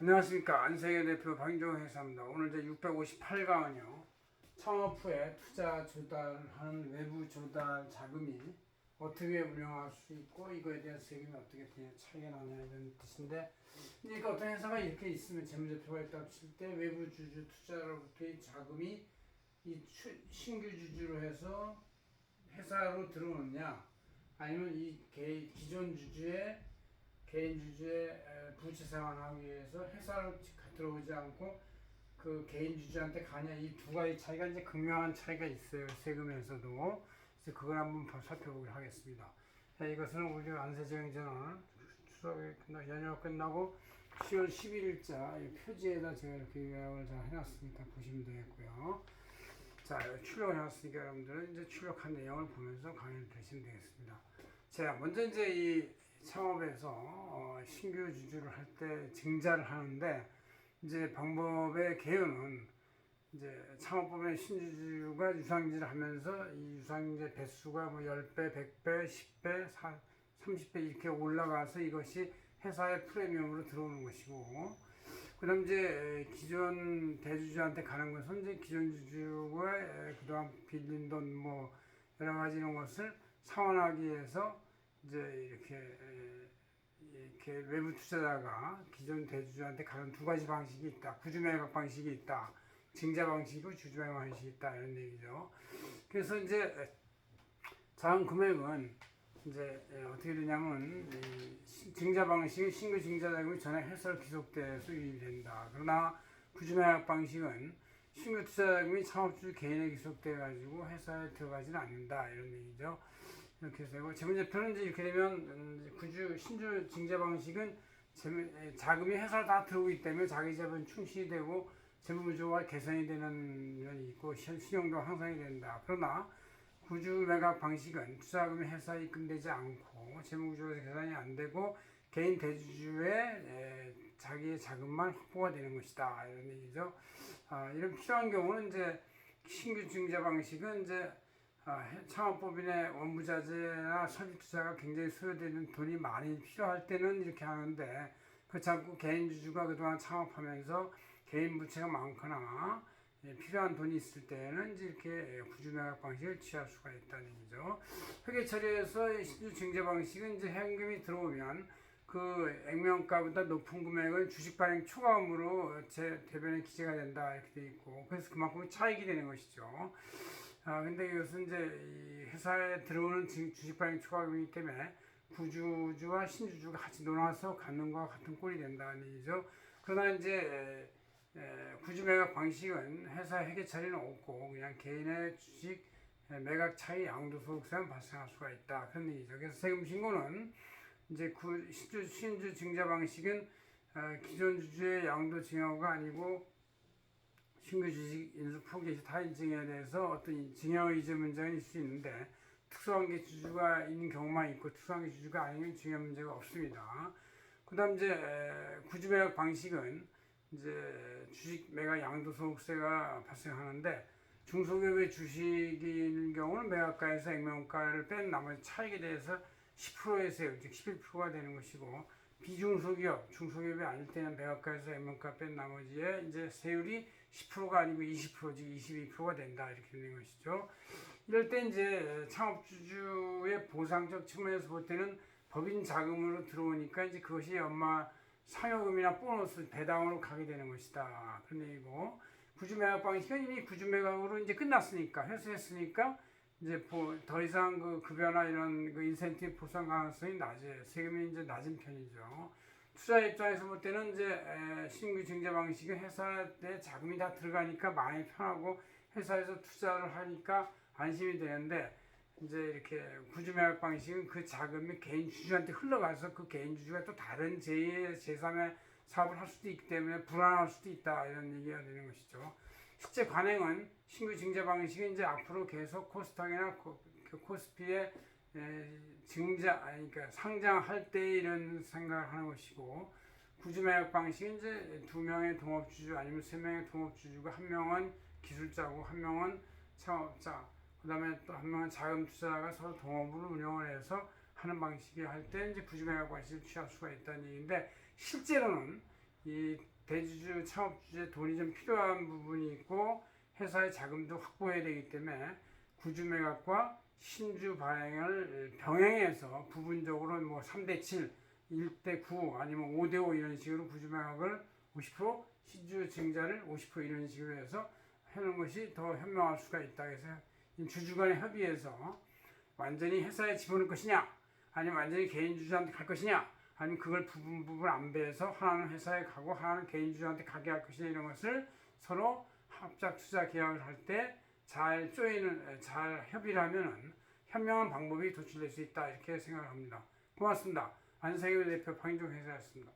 안녕하십니까 안세계 대표 박인종 회사입니다. 오늘 이제 658강은요 창업 후에 투자 조달하는 외부 조달 자금이 어떻게 운영할 수 있고 이거에 대한 세금이 어떻게 대- 차이가 나냐 이런 뜻인데 그러니까 어떤 회사가 이렇게 있으면 재무제표가 있다고 칠때 외부 주주 투자로부터의 자금이 이 추- 신규 주주로 해서 회사로 들어오느냐 아니면 이 개- 기존 주주의 개인 주주의 에, 부채 상환하기 위해서 회사로 들어오지 않고 그 개인 주주한테 가냐 이 두 가지 차이가 이제 극명한 차이가 있어요 세금에서도 그래서 그걸 한번 봐- 살펴보기로 하겠습니다. 자, 이것은 우리 안세정전은 추석이 끝나 연휴가 끝나고 10월 11일자 이 표지에다 제가 이렇게 요약을 잘 해놨으니까 보시면 되겠고요. 자 출력을 해놨으니까 여러분들은 이제 출력한 내용을 보면서 강의를 들으시면 되겠습니다. 자 먼저 이제 이 창업에서 어, 신규 주주를 할 때 증자를 하는데 이제 방법의 개요는 이제 창업법의 신주주가 유상증자를 하면서 이 유상증자 배수가 뭐 10배, 100배, 10배, 30배 이렇게 올라가서 이것이 회사의 프리미엄으로 들어오는 것이고 그다음 이제 기존 대주주한테 가는 것은 이제 기존 주주가 그동안 빌린 돈 뭐 여러 가지 이런 것을 상환하기 위해서 이제 이렇게 에, 이렇게 외부 투자자가 기존 대주주한테 가는 두 가지 방식이 있다. 구주 매각 방식이 있다. 증자 방식이고 주주 매각 방식이 있다 이런 얘기죠. 그래서 이제 자금 금액은 이제 에, 어떻게 되냐면 증자 방식은 신규 증자 자금이 전액 해설 기속돼서 유입된다. 그러나 구주 매각 방식은 신규 투자 자금이 창업주 개인에 기속돼 가지고 회사에 들어가지는 않는다 이런 얘기죠. 이렇게 되고 재무제표는 이제 이렇게 되면 음, 구주 신주 증자 방식은 재무, 에, 자금이 회사로 다 들어오기 때문에 자기 자본 충실이 되고 재무 구조가 개선이 되는 면이 있고 신- 신용도 향상이 된다. 그러나 구주 매각 방식은 투자금이 회사에 입금되지 않고 재무 구조가 개선이 안 되고 개인 대주주의 에, 자기의 자금만 확보가 되는 것이다 이런 얘기죠. 아, 이런 필요한 경우는 이제 신규 증자 방식은 이제 창업법인의 원부자재나 설비 투자가 굉장히 소요되는 돈이 많이 필요할 때는 이렇게 하는데 그렇지 않고 개인 주주가 그동안 창업하면서 개인 부채가 많거나 예, 필요한 돈이 있을 때는 이렇게 구주매각 방식을 취할 수가 있다는 얘기죠. 회계 처리에서 신주 증자 방식은 이제 현금이 들어오면 그 액면가보다 높은 금액은 주식 발행 초과금으로 제 대변에 기재가 된다 이렇게 돼 있고 그래서 그만큼 차익이 되는 것이죠. 아 근데 이것은 이제 이 회사에 들어오는 주- 주식 발행 초과금이기 때문에 구주주와 신주주가 같이 놀아서 갖는 것과 같은 꼴이 된다는 얘기죠. 그러나 이제 구주 매각 방식은 회사 회계 처리는 없고 그냥 개인의 주식 에, 매각 차이 양도소득세만 발생할 수가 있다 그런 얘기죠. 그래서 세금 신고는 이제 구, 신주, 신주 증자 방식은 어, 기존 주주의 양도 증여가 아니고 신규 주식 인수 포기 시 타인 증여에 대해서 어떤 증여 이제 문제가 있을 수 있는데 특수한 게 주주가 있는 경우만 있고 특수한 게 주주가 아니면 증여 문제가 없습니다. 그다음 이제 에, 구주 매각 방식은 이제 주식 매각 양도소득세가 발생하는데 중소기업의 주식인 경우는 매각가에서 액면가를 뺀 나머지 차익에 대해서 10%의 세율, 즉 11%가 되는 것이고 비중소기업, 중소기업이 아닐 때는 매각가에서 액면가 뺀 나머지에 이제 세율이 10%가 아니고 20%, 즉 22%가 된다 이렇게 되는 것이죠. 이럴 때 이제 창업주주의 보상적 측면에서 볼 때는 법인 자금으로 들어오니까 이제 그것이 엄마 상여금이나 보너스 배당으로 가게 되는 것이다. 그런 얘기고 구주 매각 방식은 이미 구주 매각으로 이제 끝났으니까 회수했으니까 이제 보- 더 이상 그 급여나 이런 그 인센티브 보상 가능성이 낮아요. 세금이 이제 낮은 편이죠. 투자 입장에서 볼 때는 이제 에, 신규 증자 방식은 회사에 자금이 다 들어가니까 많이 편하고 회사에서 투자를 하니까 안심이 되는데 이제 이렇게 구주 매각 방식은 그 자금이 개인 주주한테 흘러가서 그 개인 주주가 또 다른 제2의 제3의 사업을 할 수도 있기 때문에 불안할 수도 있다 이런 얘기가 되는 것이죠. 실제 관행은 신규 증자 방식은 이제 앞으로 계속 코스닥이나 코, 그 코스피에 에, 증자 그러니까 상장할 때 이런 생각을 하는 것이고 구주 매각 방식은 이제 두 명의 동업주주 아니면 세 명의 동업주주가 한 명은 기술자고 한 명은 창업자 그다음에 또 한 명은 자금 투자가 서로 동업으로 운영을 해서 하는 방식이 할 때 이제 구주 매각 방식을 취할 수가 있다는 얘기인데 실제로는 이 대주주 창업주에 돈이 좀 필요한 부분이 있고 회사의 자금도 확보해야 되기 때문에 구주 매각과 신주 발행을 병행해서 부분적으로 뭐 3대 7, 1대 9 아니면 5대 5 이런 식으로 구주 매각을 50% 신주 증자를 50% 이런 식으로 해서 하는 것이 더 현명할 수가 있다 이 주주 간의 협의해서 완전히 회사에 집어넣을 것이냐 아니면 완전히 개인 주주한테 갈 것이냐 아니면 그걸 부분 부분 안 배해서 하나는 회사에 가고 하나는 개인 주주한테 가게 할 것이냐 이런 것을 서로 합작 투자 계약을 할 때 잘 쪼이는 잘 협의를 하면은 현명한 방법이 도출될 수 있다 이렇게 생각합니다. 고맙습니다. 안세교 대표 방인종 회사였습니다.